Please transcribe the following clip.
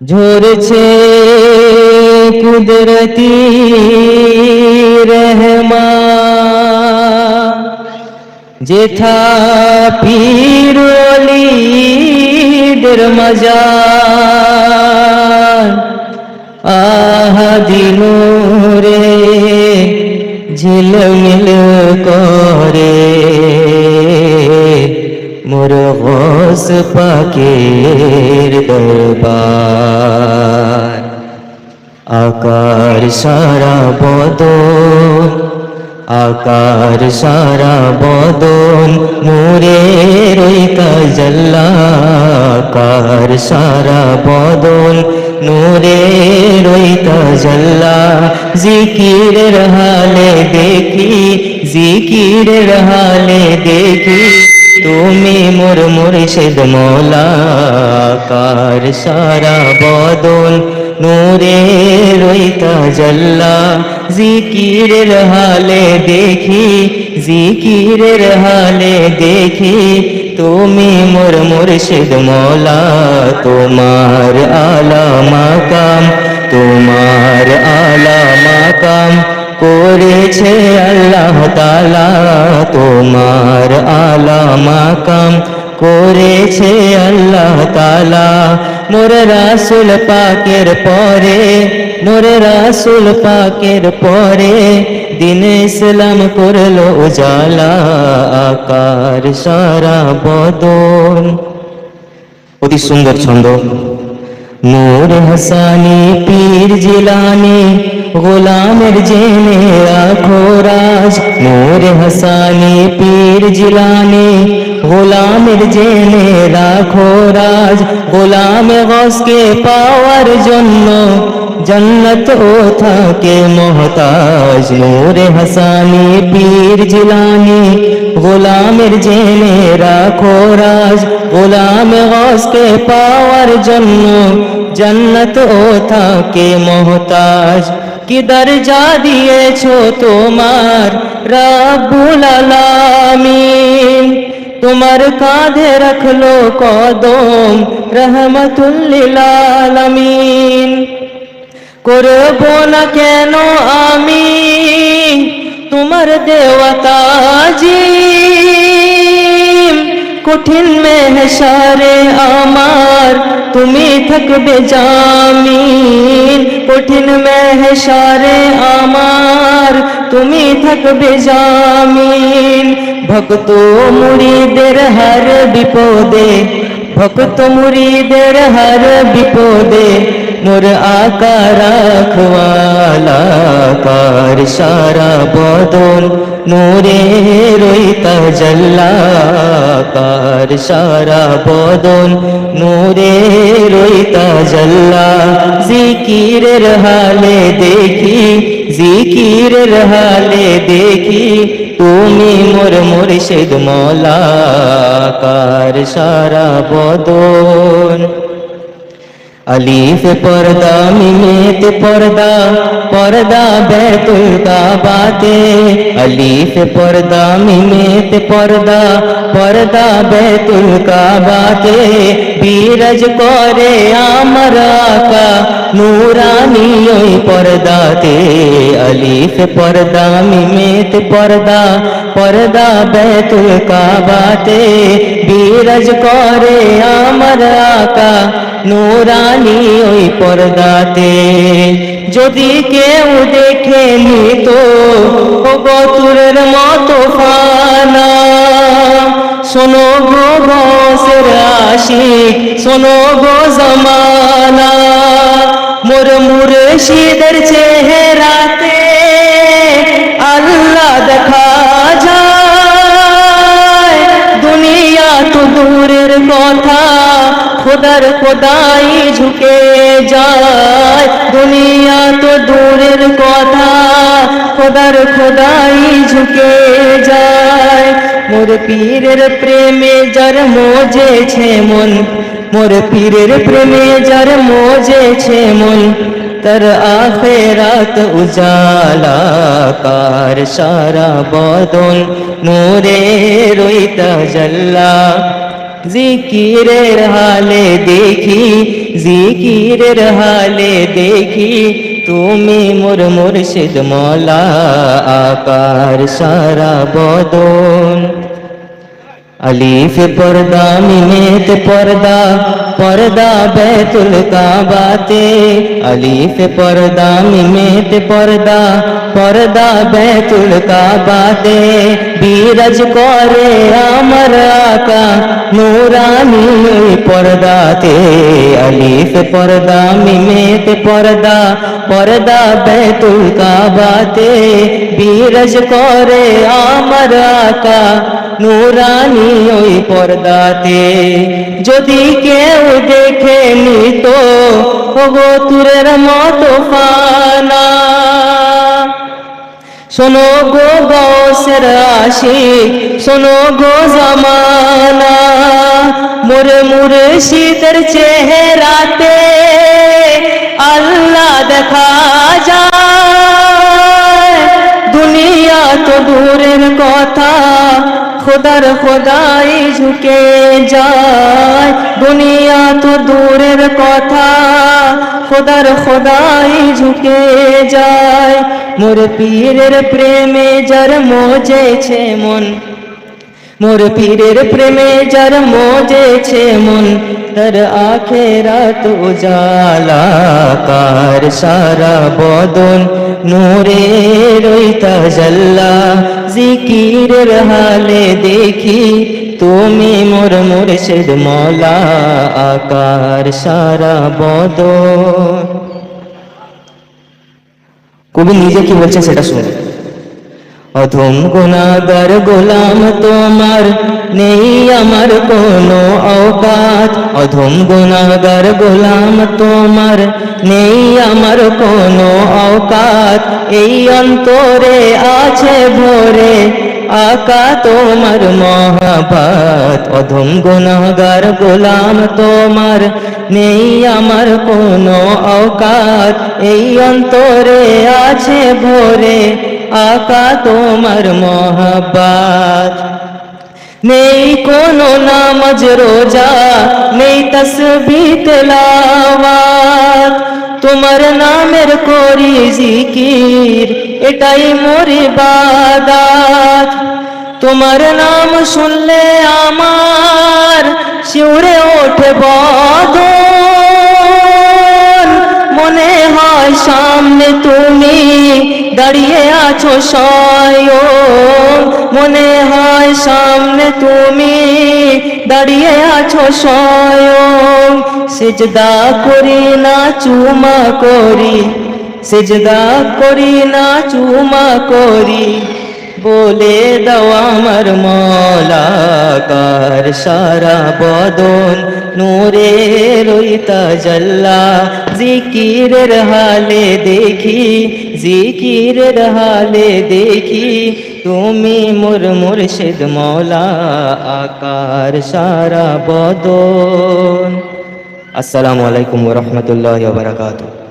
ঝরছে কুদরতি রহমা। যেথা পীরলিদের মজা আহা দিনুরে ঝিলমিল করে। মোর হোস পাকের দরবার। আকার সারা বদন, আকার সারা বদন মোরে রইতা জল্লা আকার সারা বদন নূরে রইতা জল্লা জিকিরের হালে দেখি, জিকিরের হালে দেখি। তুমি মোর মুর্শিদ মৌলা, কার সারা বদল নূরে রইতা জল্লা জিকিরের হালে দেখি, জিকিরের হালে দেখি, তুমি মোর মুর্শিদ মৌলা, তোমার আলা মাকাম, তোমার আলা মাকাম। করেছে আল্লাহ তালা তোমার আলা মাকাম করেছে আল্লাহ তালা মোর রাসুল পাকের পরে মোর রাসুল পাকের পরে দিন ইসলাম করল উজালা, আকার সারা বদন। অতি সুন্দর ছন্দ। নূর হাসানি পীর জিলানি গোলামের জেনে রাখো রাজ নূর হাসানি পীর জিলানি গোলামের জেনে রাখো রাজ গোলামে গসকে পাওয়ার জন্য জন্নত ও থাকে মোহতাজ নূরে হাসানি পীর জিলানি গোলামের জেনে রাখো রাজ গোলাম গসকে পাওয়ার জন্য জন্নত ও থাকে মোহতাজ। কি দরজা দিয়েছ তোমার রাবুল আলামিন। তোমার কাঁধে রাখল কদম রহমতুল্লিল আলামিন। করব না কেন আমি? তোমার দেওয়াতাজি কঠিন মেহসারে আমার, তুমি থাকবে জামিন। কঠিন মেহসারে আমার, তুমি থাকবে জামিন। ভক্ত মুড়িদের হর বিপদে, ভক্ত মুড়িদের হর বিপদে মোর আকা রাখওয়ালা কার সারা বদন নূরে রইতা জল্লা কার সারা বদন নূরে রইতা জল্লা জিকিরের হালে দেখি জিকিরের হালে দেখি তুমি মোর মুর্শিদ মৌলা সারা বদন علیف پردہ ممیت پردہ پردہ بیت القعباتے علیف پردہ ممیت پردہ پردہ بیت القعباتے بیرج کورے آمر کا নুরানি ওই পর্দাতে, আলিফ পর্দা, মিমেত পর্দা পর্দা বেতুল কাবাতে, বিরাজ করে আমার আকা নুরানি ওই পর্দাতে। যদি কেউ দেখে নিত, ও গতুরের মতো ফানা, শোনো গো বসের আশিক, শোনো গো জমানা। মুর্শিদের চেহারাতে আল্লাহ দেখা যায়। দুনিয়া তো দূরের কথা, খোদার খোদাই ঝুঁকে যায়। দুনিয়া তো দূরের কথা, খোদার খোদাই ঝুঁকে যায়। মোর পীরের প্রেমে যার মোজেছে মন, মোর পীরের প্রেমে যার মোজেছে মন। তার আখেরাত উজালা কার সারা বদন নূরে রইতা জল্লা জিকিরের হালে দেখি জিকিরের হালে দেখি তুমি মোর মুর্শিদ মৌলা আকার সারা বদন علیف پردہ منیت پردہ پردہ بیت القعبہ تے۔ علیف پردہ منیت پردہ پردہ بیت القعبہ تے۔ بیرج کورے آمر آقا، نورانی پردہ تے۔ علیف پردہ منیت پردہ پردہ بیت القعبہ تے۔ بیرج کورے آمر آقا নুরানি ওই পর্দাতে। যদি কেউ দেখে নিত, ওগো তুরের মতো ফানা। শোনো গো গৌসের আশিক, শোনো গো জামানা। মোরে মুরে শীতের চেহারাতে আল্লাহ দেখা যায়। দুনিয়া তো দূরের কথা খোদার খোদাই ঝুঁকে যায়। দুনিয়া তো দূরের কথা, খোদার খোদাই ঝুঁকে যায়। মোর পীরের প্রেমে যার মজেছে মন মোর পীরের প্রেমে যার মজেছে মন তার আখেরাত উজালা কার সারা বদন নূরে রইতা জল্লা জিকিরের হালে দেখি তুমি মোর মুর্শিদ মৌলা আকার সারা বদন কবি নিজে কি বলছে সেটা শুনে অধম গুণাগার গোলাম তোমার নেই আমার কোনো অকাত অধম গুণাগার গোলাম তোমার নেই আমার কোনো অকাত এই অন্তরে আছে ভরে আকা তোমার মহাবাত অধম গুণাগার গোলাম তোমার নেই আমার কোনো অকাত এই অন্তরে আছে ভরে আকা তোমার মহাবাত নেই কোনো নামাজ, রোজা, নেই তসবি, তেলাওয়াত। তোমার নামের করি জিকির, এটাই মোর ইবাদত। তোমার নাম শুনলে আমার শিউরে ওঠে বদন। মনে হয় সামনে তুমি দাঁড়িয়ে আছো স্বয়ং। মনে হয় সামনে তুমি দাঁড়িয়ে আছো স্বয়ং। সেজদা করি না, চুমা করি। সেজদা করি না, চুমা করি। বলে দাও আমার মলাকার সারা বদন। নূরে রইতা জল্লা জিকিরের হালে দেখি, জিকিরের হালে দেখি, তুমি মোর মুর্শিদ মৌলা আকার সারা বদন। আসসালামু আলাইকুম রহমতুল্লাহ বারাকাতুহ।